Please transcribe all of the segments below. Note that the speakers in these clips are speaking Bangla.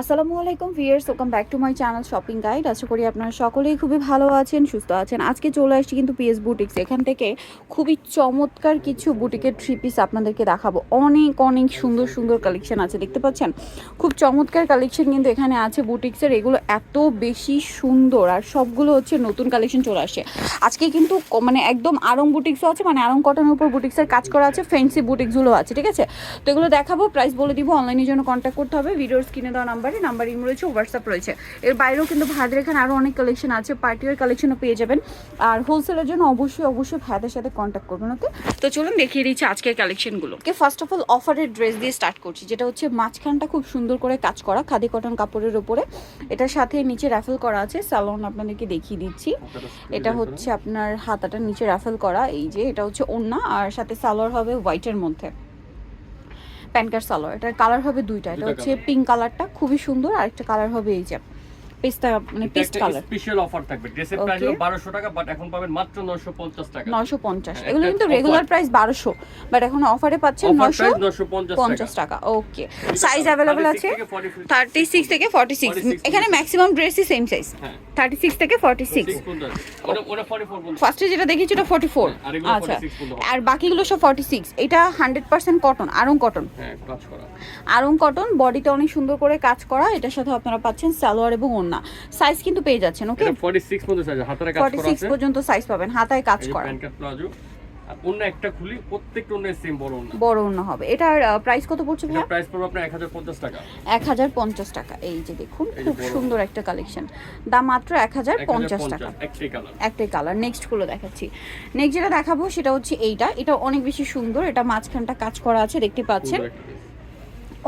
আসসালামু আলাইকুম viewers welcome back to my channel shopping guide আশা করি আপনারা সকলেই খুবই ভালো আছেন, সুস্থ আছেন। আজকে চলে আসছি কিন্তু পিএস বুটিক্স এখান থেকে খুবই চমৎকার কিছু বুটিকের থ্রি পিস আপনাদেরকে দেখাবো। অনেক অনেক সুন্দর সুন্দর কালেকশন আছে, দেখতে পাচ্ছেন? খুব চমৎকার কালেকশন কিন্তু এখানে আছে বুটিক্সের এগুলো এত বেশি সুন্দর আর সবগুলো হচ্ছে নতুন কালেকশন চলে আসে আজকে কিন্তু মানে একদম আরং বুটিক্সও আছে মানে আরং কটনের উপর বুটিক্সের কাজ করা আছে ফ্যান্সি বুটিক্সগুলো আছে, ঠিক আছে? তো এগুলো দেখাবো প্রাইস বলে দিব অনলাইনের জন্য কন্ট্যাক্ট করতে হবে। ভিডিওর স্ক্রিনে দেওয়া নাম্বারে নাম্বার ইম রয়েছে হোয়াটসঅ্যাপ রয়েছে। এর বাইরেও কিন্তু ভাইদের এখানে আরও অনেক কালেকশন আছে পার্টিওয়ার কালেকশনও পেয়ে যাবেন। আর হোলসেলের জন্য অবশ্যই অবশ্যই ভাইদের সাথে কন্ট্যাক্ট করবেন ওকে তো চলুন দেখিয়ে দিচ্ছি আজকের কালেকশনগুলো ওকে ফার্স্ট অফ অল অফারের ড্রেস দিয়ে স্টার্ট করছি, যেটা হচ্ছে মাঝখানটা খুব সুন্দর করে কাজ করা, খাদি কটন কাপড়ের উপরে। এটার সাথে নিচে র্যাফেল করা আছে স্যালন আপনাদেরকে দেখিয়ে দিচ্ছি। এটা হচ্ছে আপনার হাতাটা নিচে রাফেল করা, এই যে এটা হচ্ছে ওন্না, আর সাথে সালোয়ার হবে হোয়াইটের মধ্যে। প্যান্টার সালোয়ার। এটার কালার হবে দুইটা। এটা হচ্ছে পিঙ্ক কালারটা খুবই সুন্দর। আর একটা কালার হবে এই যে পেস্তা মানে পেস্ট কালার স্পেশাল অফার থাকবে। ড্রেসের প্রাইস হলো 1200 টাকা বাট এখন পাবেন মাত্র 950 টাকা। নয়শো পঞ্চাশ। হ্যাঁ, এগুলো কিন্তু রেগুলার প্রাইস বারোশো বাট এখন অফারে পাচ্ছেন অফার 950 পঞ্চাশ টাকা। ওকে সাইজ অ্যাভেলেবল আছে? থার্টি সিক্স থেকে ফর্টি সিক্স 46 এখানে ম্যাক্সিমাম ড্রেসই সেম সাইজ হ্যাঁ। থার্টি সিক্স থেকে ফর্টি সিক্স ওটা ওটা 44 বলুন ফার্স্টে যেটা দেখেছি আর এগুলো আচ্ছা। 46 পর্যন্ত হবে। আর বাকিগুলো সব ফর্টি সিক্স এটা hundred percent cotton Aarong cotton হ্যাঁ কাজ করা। আরং কটন বডিতে অনেক সুন্দর করে কাজ করা। এটার সাথে আপনারা পাচ্ছেন সালোয়ার এবং ওড়না সাইজ কিন্তু পেয়ে যাচ্ছেন ওকে এটা 46 পর্যন্ত সাইজ কাজ করা আছে। পর্যন্ত সাইজ পাবেন হাতায় কাজ করা। প্যান্ট কাট প্লাজো অন্য একটা খুলি প্রত্যেকটা অন্য সেম বড় অন্য। বড় ওড়না হবে। এটার প্রাইস কত পড়ছে ভাইয়া? প্রাইস পড়বে আপনার 1050 টাকা। এই যে দেখুন খুব সুন্দর একটা কালেকশন দাম মাত্র টাকা। একটাই কালার একটাই কালার নেক্সটগুলো দেখাচ্ছি। নেক্সট যেটা দেখাবো সেটা হচ্ছে এইটা। এটা অনেক বেশি সুন্দর। এটা মাঝখানটা কাজ করা আছে দেখতে পাচ্ছেন।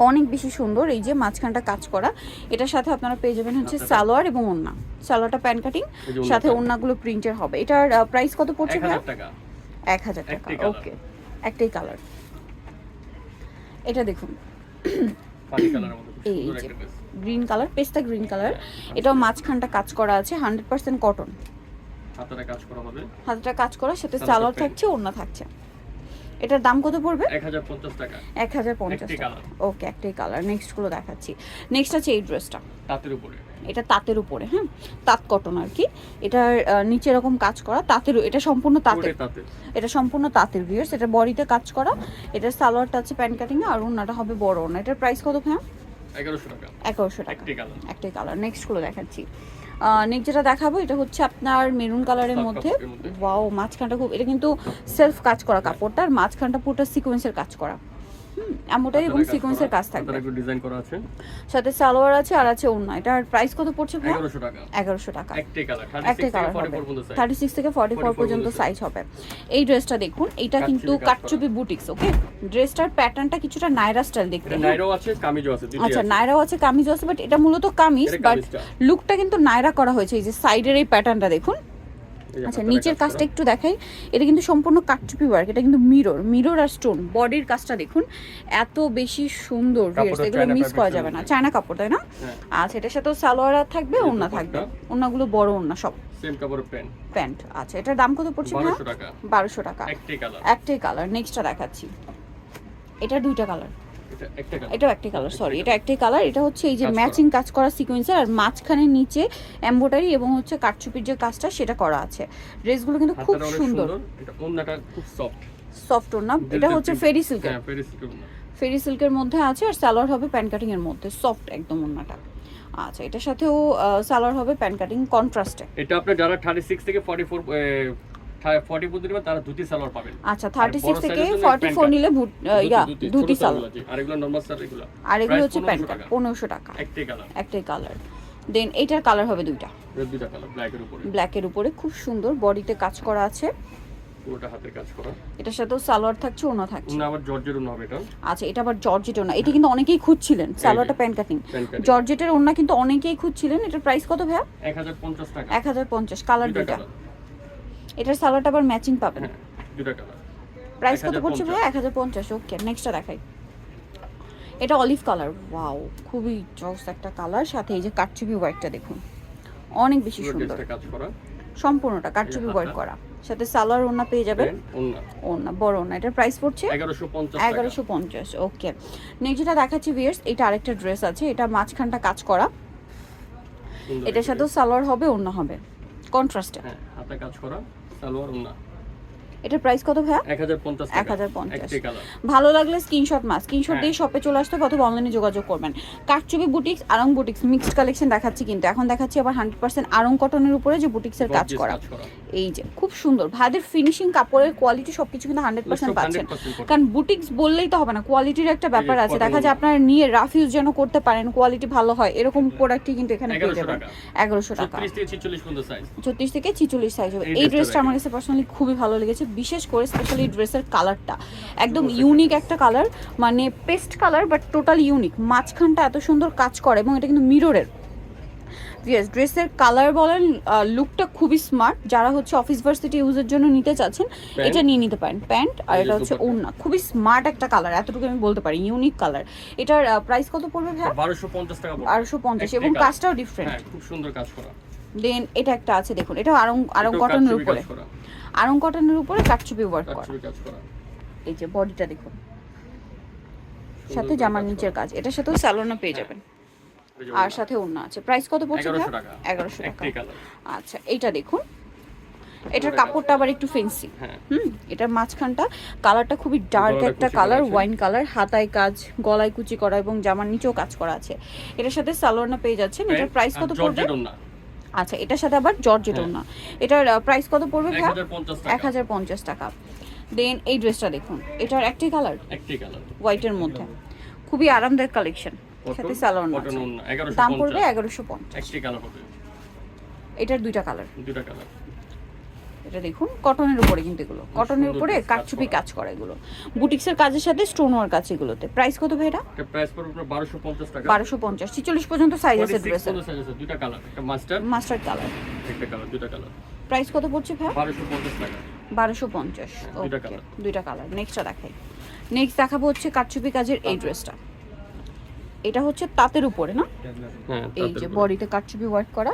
অনেক বেশি সুন্দর এই যে মাঝখানটা কাজ করা। এটার সাথে আপনারা পেয়ে যাবেন হচ্ছে সালোয়ার এবং ওন্না সালোয়ারটা প্যান কাটিং। সাথে ওন্নাগুলো প্রিন্টের হবে। এটার প্রাইস কত পড়ছে ভাইয়া? 1000 টাকা। এক হাজার টাকা ওকে একটাই কালার এটা দেখুন। এই যে গ্রিন কালার পেস্তা গ্রিন কালার এটাও মাঝখানটা কাজ করা আছে হান্ড্রেড পার্সেন্ট কটন হাতারে কাজ করা হবে। হাতটা কাজ করা সাথে সালোয়ার সালোয়ার থাকছে ওড়না থাকছে। এটার দাম কত পড়বে? 1050 টাকা। এক হাজার পঞ্চাশ টাকা। ওকে একটাই কালার নেক্সটগুলো দেখাচ্ছি। নেক্সট আছে এই ড্রেসটা তাঁতের উপরে। এটা তাঁতের উপরে হ্যাঁ? তাঁত কটন আর কি। এটার নিচে এরকম কাজ করা তাঁতের এটা সম্পূর্ণ তাঁতের। এটা সম্পূর্ণ তাঁতের ভিউয়ার্স এটা বডিতে কাজ করা। এটার সালোয়ারটা আছে প্যান্ট কাটিং আর ওড়নাটা হবে বড় ওড়না। এটার প্রাইস কত ভাইয়া 1100 টাকা। এগারোশো টাকা। একটাই কালার একটাই কালার নেক্সটগুলো দেখাচ্ছি। নেক্সট যেটা দেখাবো এটা হচ্ছে আপনার মেরুন কালারের মধ্যে। ওয়াও মাঝখানটা খুব এটা কিন্তু সেলফ কাজ করা কাপড়টা আর মাঝখানটা পুরোটা সিকোয়েন্সের কাজ করা। এমনটাই এবং সিকোয়েন্সের কাজ থাকবে। একটু ডিজাইন করা আছে। সাথে সালোয়ার আছে আর আছে ওড়না। এটার প্রাইস কত পড়ছে ভাই 1100 টাকা। এগারোশো টাকা। একটাই কালার 36 থেকে 44 পর্যন্ত সাইজ হবে। এই ড্রেসটা দেখুন এটা কিন্তু কাটচুপি বুটিক্স ওকে ড্রেসটার প্যাটার্নটা কিছুটা নাইরা স্টাইল দেখতে হ্যাঁ? আছে কামিজও আছে আচ্ছা নাইরাও আছে কামিজ আছে বাট এটা মূলত কামিজ বাট লুকটা কিন্তু নাইরা করা হয়েছে। এই যে সাইডের এই প্যাটার্নটা দেখুন। আচ্ছা নিচের কাজটা একটু দেখাই। এটা কিন্তু সম্পূর্ণ কাটচুপি ওয়ার্ক এটা কিন্তু মিরর মিরর আর স্টোন বডির কাজটা দেখুন এত বেশি সুন্দর এগুলো মিস করা যাবে না। চায়না কাপড় তাই না? হ্যাঁ। আচ্ছা এটার সাথেও সালোয়ার আর থাকবে ওড়না থাকবে। ওড়নাগুলো বড় ওড়না সব। সেম কাপড়ের প্যান্ট প্যান্ট আচ্ছা এটার দাম কত পড়ছে ভাইয়া? 1200 টাকা। বারোশো টাকা। একটাই কালার একটাই কালার নেক্সটটা দেখাচ্ছি। এটা দুইটা কালার এটা একটা কালার একটাই কালার সরি এটা একটাই কালার এটা হচ্ছে এই যে ম্যাচিং কাজ করা সিকোয়েন্সের আর মাঝখানে নিচে এমব্রয়ডারি এবং হচ্ছে কাটচুপির যে কাজটা সেটা করা আছে। ড্রেসগুলো কিন্তু খুব সুন্দর। এটা ওন্নাটা খুব সফট সফট না এটা হচ্ছে ফেরি সিল্কের হ্যাঁ ফেরি ওন্না ফেরি সিল্কের মধ্যে আছে আর সালোয়ার হবে প্যান কাটিং এর মধ্যে সফট একদম ওন্নাটা আচ্ছা এটার সাথেও সালোয়ার হবে প্যান কাটিং কন্ট্রাস্টে এটা আপনি যারা 36 থেকে 44 এ, থা- 40 পর্যন্ত নেবেন তারা ধুতি সালোয়ার পাবেন আচ্ছা থার্টি বড় সিক্স size থেকে এর জন্য ফর্টি pant ফোর cut। নিলে ভুট- ইয়া ধুতি, সালোয়ার আর এগুলো নরমাল সালোয়ার এগুলো। আর এগুলো হচ্ছে প্যান্ট 1500 টাকা। একটাই কালার একটাই কালার দেন এইটার কালার হবে দুইটা। দুইটা কালার ব্ল্যাক এর উপরে। ব্ল্যাকের উপরে। খুব সুন্দর বডিতে কাজ করা আছে। পুরোটা হাতের কাজ করা। এটার সাথেও সালোয়ার থাকছে ওনা থাকছে। না আবার জর্জের ওন্না হবে এটা। আচ্ছা এটা আবার জর্জেটের না এটা কিন্তু অনেকেই খুঁজছিলেন সালোয়ারটা প্যান্ট কাটিং জর্জেটের ওনা কিন্তু অনেকেই খুঁজছিলেন। এটার প্রাইস কত ভাইয়া? 1050 টাকা। এক হাজার পঞ্চাশ। কালার কালার এটার সালোয়ারটা আবার ম্যাচিং পাবেন। দুইটা কালার প্রাইস কত পড়ছে 1050 এক হাজার পঞ্চাশ ওকে নেক্সটটা দেখাই। এটা অলিভ কালার ওয়াও খুবই জস একটা কালার সাথে এই যে কাটচুপি ওয়ার্কটা দেখুন। অনেক বেশি সুন্দর। ড্রেসটা কাজ করা। সম্পূর্ণটা কাটচুপি। ওয়ার্ক করা। সাথে সালোয়ার ওড়না পেয়ে যাবেন। ওড়না। বড় ওড়না। এটার প্রাইস পড়ছে? এগারোশো পঞ্চাশ ওকে নেক্সট যেটা দেখাচ্ছি ভিয়ার্স এটা আরেকটা ড্রেস আছে। এটা মাঝখানটা কাজ করা। এটার সাথেও সালোয়ার হবে অন্য হবে। কন্ট্রাস্টে হ্যাঁ হাতে কাজ করা। সালোয়ার ওন্না এটার প্রাইস কত ভাইয়া? এক হাজার পঞ্চাশ 1050 ভালো লাগলে স্ক্রিনশট মাস স্ক্রিনশট হ্যাঁ। দিয়ে শপে চলে আসতে অথবা অনলাইনে যোগাযোগ করবেন। কাঠচুপি boutiques Aarong boutiques mixed collection দেখাচ্ছি কিন্তু। এখন দেখাচ্ছি আবার হান্ড্রেড পার্সেন্ট আরং কটনের উপরে যে বুটিক্সের কাজ করা। এই যে খুব সুন্দর। ভাইদের ফিনিশিং কাপড়ের কোয়ালিটি সবকিছু কিন্তু হান্ড্রেড পার্সেন্ট পাচ্ছেন। 100% কটন। কারণ বুটিক্স বললেই তো হবে না কোয়ালিটির একটা ব্যাপার আছে। দেখা যায় আপনারা নিয়ে রাফ ইউজ যেন করতে পারেন কোয়ালিটি ভালো হয় এরকম প্রোডাক্টই কিন্তু এখানে পেয়ে যাবেন। এগারোশো টাকা। ছত্রিশ থেকে ছিচল্লিশ সাইজ হবে। এই ড্রেসটা আমার। কাছে পার্সোনালি খুবই ভালো লেগেছে। বিশেষ করে স্পেশালি ড্রেসের কালারটা একদম ইউনিক একটা কালার মানে paste colour but total unique মাঝখানটা এত সুন্দর কাজ করে এবং এটা কিন্তু মিররের ইয়েস ড্রেসের কালার বলেন লুকটা খুবই স্মার্ট যারা হচ্ছে অফিস ভার্সিটি ইউজের জন্য নিতে চাচ্ছেন এটা নিয়ে নিতে পারেন। প্যান্ট আর এটা হচ্ছে। ওড়না। খুবই স্মার্ট একটা কালার এতটুকু আমি বলতে পারি। ইউনিক কালার এটার প্রাইস কত পড়বে ভাই বারোশো পঞ্চাশ টাকা বারোশো পঞ্চাশ। এবং কাজটাও ডিফারেন্ট হ্যাঁ খুব সুন্দর কাজ করা। দেন এটা একটা আছে দেখুন এটা আরং আরং কটনের উপরে। আরং কটনের উপরে কাটচুপি ওয়ার্ক করা। এই যে বডিটা দেখুন। সাথে জামার নিচের কাজ এটার সাথেও স্যালোনা পেয়ে যাবেন। আর সাথে ওড়না আছে। প্রাইস কত পড়ছে 1100 টাকা। এগারোশো টাকা। আচ্ছা এইটা দেখুন। এটার কাপড়টা আবার একটু ফেন্সি হ্যাঁ। হুম এটার মাঝখানটা কালারটা খুবই ডার্ক একটা কালার ওয়াইন কালার হাতায় কাজ গলায় কুচি করা এবং জামার নিচেও কাজ করা আছে। এটার সাথে সালোয়ারনা পেয়ে যাচ্ছেন। এটার প্রাইস কত পড়বে? আচ্ছা এটার সাথে আবার জর্জেট না। ওড়না এটার প্রাইস কত পড়বে ভাই 1050 এক টাকা। হাজার পঞ্চাশ টাকা। দেন এই ড্রেসটা দেখুন এটার একটি কালার একটি কালার হোয়াইটের মধ্যে। খুবই আরামদায়ক কালেকশন সাথে সালোয়ার কটন ওড়না 1150 দাম পড়বে এগারোশো পঞ্চাশ। একটি কালার হবে। এটার দুইটা কালার দুইটা কালার এটা দেখুন কটনের উপরে কিন্তু এগুলো। কটনের উপরে dress, কাজ করা। এগুলো। বুটিক্সের কাজের সাথে স্টোন ওয়ার্ক আছে এগুলোতে। প্রাইস কত ভাই এটা? প্রাইস পড়বে 1250 টাকা। বারোশো পঞ্চাশ ছিচল্লিশ পর্যন্ত সাইজ আছে 46 সাইজ আছে দুটো কালার একটা মাস্টার মাস্টার্ড কালার একটা কালার দুটো কালার প্রাইস কত পড়ছে ভাই 1250 টাকা। বারোশো পঞ্চাশ হ্যাঁ, দুইটা ওকে colour। দুইটা কালার নেক্সটটা দেখাই। নেক্সট দেখাবো হচ্ছে কাটচুপি কাজের এই ড্রেসটা এটা হচ্ছে তাঁতের উপরে না? হ্যাঁ এই যে বডিতে কাটচুপি ওয়ার্ক করা।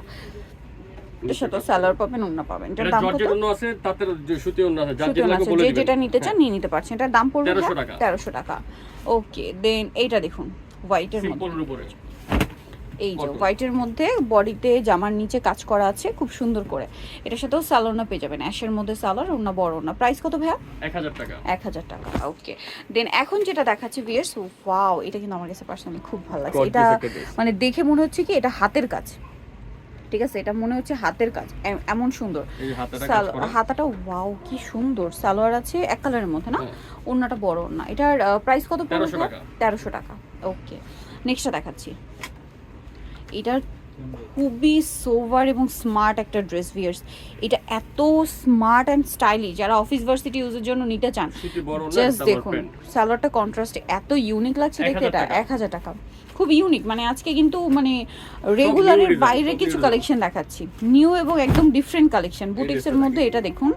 এটার সাথে সালোয়ার পাবেন পাবেন। এটার দাম কত? জর্জেট আছে তাতে সুতি ওড়না আছে যার যেটা বলে যে নিতে চান হ্যাঁ, নিয়ে নিতে পারছেন। এটার দাম পড়বে 1300 টাকা। ওকে দেন এইটা দেখুন হোয়াইটের মধ্যে। এই যে হোয়াইটের মধ্যে বডিতে জামার নিচে কাজ করা আছে খুব সুন্দর করে। এটার সাথেও সালোনা পেয়ে যাবেন। অ্যাশের মধ্যে সালোয়ার ওনা বড় না প্রাইস কত ভাইয়া? 1000 টাকা। এক হাজার টাকা ওকে। দেন এখন যেটা দেখাচ্ছি ভিয়ার্স ওয়াও এটা কিন্তু আমার কাছে পার্সোনালি খুব ভালো লাগছে। এটা মানে দেখে মনে হচ্ছে কি এটা হাতের কাজ। ঠিক আছে এটা মনে হচ্ছে হাতের কাজ এমন সুন্দর। হাতাটা ওয়াও কি সুন্দর। সালোয়ার আছে এক কালারের মধ্যে না? অন্যটা ওড়নাটা বড় না এটার প্রাইস কত পড়বে তেরোশো টাকা। ওকে নেক্সটটা দেখাচ্ছি। এটার খুবই সোভার এবং স্মার্ট একটা ড্রেস ভিয়ার্স এটা এত স্মার্ট অ্যান্ড স্টাইলিশ যারা অফিস ভার্সিটি ইউজের জন্য নিতে চান জাস্ট দেখুন সালোয়ারটা কন্ট্রাস্টে এত ইউনিক লাগছে দেখতে এটা এক হাজার টাকা। খুব ইউনিক মানে আজকে কিন্তু মানে রেগুলারের বাইরে কিছু কালেকশন দেখাচ্ছি। নিউ এবং একদম ডিফারেন্ট কালেকশন বুটিক্সের। মধ্যে এটা দেখুন।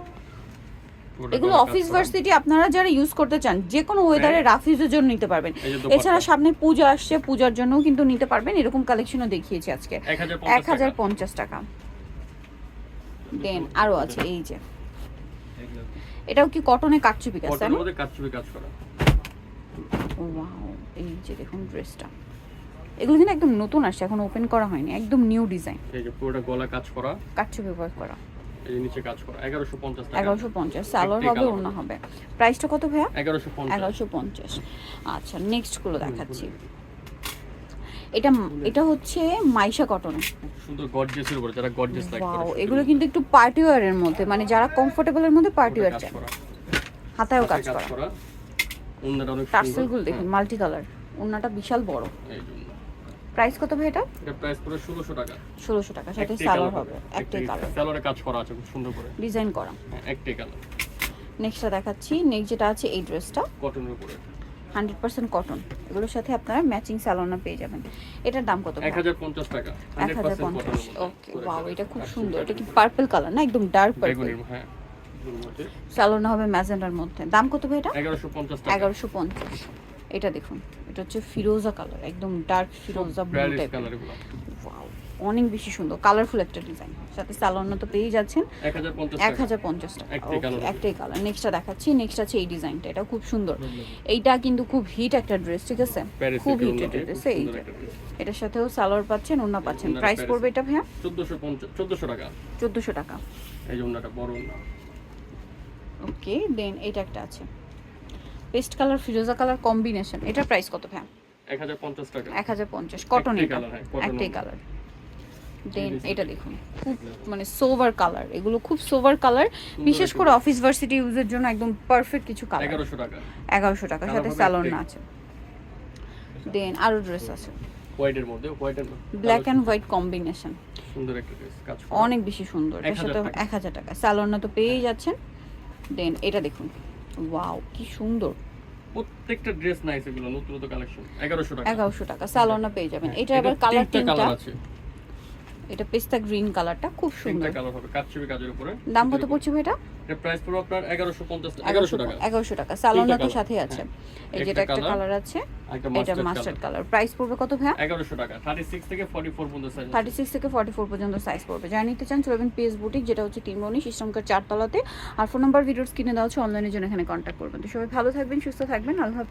এগুলো অফিস ভার্সিটি আপনারা যারা ইউজ করতে চান যে কোনো ওয়েদারে। রাফ ইউজের জন্য নিতে পারবেন। এছাড়া সামনে পূজা আসছে পূজার জন্যও কিন্তু নিতে পারবেন। এরকম কালেকশনও দেখিয়েছি আজকে। 1050 এক হাজার টাকা। পঞ্চাশ টাকা। দেন আরও আছে এই যে। এটাও কি কটনে কাটচুপি কাজ তাই না? কাচুপি কাজ করা। ওয়াও এই যে দেখুন ড্রেসটা এগুলো কিন্তু একদম নতুন আসছে এখন ওপেন করা হয়নি। একদম নিউ ডিজাইন এই যে পুরোটা গলা কাজ করা। কাটছু ব্যবহার করা। এই নিচে কাজ করা 1150 টাকা। এগারোশো পঞ্চাশ সালোয়ার হবে হবে। প্রাইসটা কত ভাইয়া? 1150 এগারোশো পঞ্চাশ। আচ্ছা নেক্সটগুলো দেখাচ্ছি। এটা এটা হচ্ছে মাইশা কটনের সুন্দর গর্জিয়াসের উপরে যারা গর্জিয়াস লাইক করে এগুলো কিন্তু একটু পার্টি ওয়ারের মধ্যে মানে যারা কমফোর্টেবলের মধ্যে পার্টি ওয়ার চায়। হাতায়ও কাজ করা। অনেক সুন্দর। দেখুন মাল্টি কালার ওনাটা বিশাল বড়। এই জন্য। প্রাইস কত ভাই এটা? এটা প্রাইস পুরো 1600 টাকা। ষোলোশো টাকা সাথে সালোয়ার হবে একটাই কালার। সালোয়ারে কাজ করা আছে খুব সুন্দর করে। ডিজাইন করা। হ্যাঁ একটাই কালার। নেক্সটটা দেখাচ্ছি। নেক্সট যেটা আছে এই ড্রেসটা। কটনের উপরে। হান্ড্রেড পার্সেন্ট কটন এগুলোর সাথে আপনারা ম্যাচিং সালোনা পেয়ে যাবেন। এটার দাম কত 1050 টাকা। এক 100% পঞ্চাশ। ওকে ওয়াও এটা খুব সুন্দর। এটা কি পার্পল কালার না একদম ডার্ক পার্পল হ্যাঁ সালোনা হবে ম্যাজেন্ডার মধ্যে। দাম কত ভাই এটা? 1150 টাকা। এগারোশো পঞ্চাশ। এটা দেখুন। এটা হচ্ছে ফিরোজা কালার একদম ডার্ক ফিরোজা ব্লু টাইপের অনেক বেশি সুন্দর কালারফুল একটা ডিজাইন সাথে স্যালোনা তো পেয়ে যাচ্ছেন। এক হাজার পঞ্চাশ টাকা। একটাই কালার নেক্সটটা দেখাচ্ছি নেক্সট আছে এই ডিজাইনটা এটা খুব সুন্দর। এইটা কিন্তু খুব হিট একটা ড্রেস ঠিক আছে? খুব হিট একটা ড্রেস এই এটার সাথেও সালোয়ার পাচ্ছেন ওন্না পাচ্ছেন। প্রাইস পড়বে এটা ভাইয়া? চোদ্দোশো চোদ্দোশো টাকা। চোদ্দোশো টাকা। এই ওনাটা বড় ওনা ওকে দেন এটা একটা আছে। পেস্ট কালার ফিরোজা কালার কম্বিনেশন। এটার প্রাইস কত হাজার পঞ্চাশ টাকা। এক হাজার পঞ্চাশ। কটন একটাই এটা হ্যাঁ, একটাই কালার। দেন এটা দেখুন খুব মানে সোভার কালার। এগুলো খুব সোভার কালার। বিশেষ করে অফিস ভার্সিটি ইউজের জন্য একদম পারফেক্ট কিছু কালার। এগারোশো টাকা। এগারোশো টাকার Colour সাথে স্যালোন। আছে। দেন আরও ড্রেস আছে। হোয়াইটের মধ্যে হোয়াইটের ব্ল্যাক অ্যান্ড হোয়াইট কম্বিনেশন সুন্দর একটা ড্রেস কাজ অনেক বেশি সুন্দর। 1000 সাথে টাকা। এক হাজার টাকা। স্যালোনা তো পেয়েই যাচ্ছেন। দেন এটা দেখুন। ওয়াও কি সুন্দর। প্রত্যেকটা ড্রেস নাইস এগুলো নতুন নতুন কালেকশন এগারোশো টাকা। এগারোশো টাকা সালোনা পেয়ে যাবেন। হ্যাঁ, এটা আবার কালার তিনটা কালার আছে। এটা পেস্তা গ্রিন কালারটা খুব সুন্দর। কালার হবে কাটছবি কাজের উপরে। দাম কত পড়ছে ভাই এটা প্রাইস পড়বে আপনার এগারোশো পঞ্চাশ এগারোশো টাকা। এগারোশো টাকা। স্যালোনা তো সাথে আছে। এই যেটা একটা কালার আছে এটা মাস্টার্ড কালার প্রাইস পড়বে কত ভাইয়া? এগারোশো টাকা থার্টি সিক্স থেকে ফর্টি ফোর পর্যন্ত সাইজ থার্টি সিক্স থেকে ফর্টি ফোর পর্যন্ত সাইজ পড়বে। যারা নিতে চান চলবেন পিএস বুটিক যেটা হচ্ছে তিনমণি সিস্টেমকার চারতলাতে। আর ফোন নাম্বার ভিডিওস কিনে দেওয়া হচ্ছে অনলাইনের জন্য এখানে কন্ট্যাক্ট করবেন। তো সবাই ভালো থাকবেন সুস্থ থাকবেন আল্লাহ।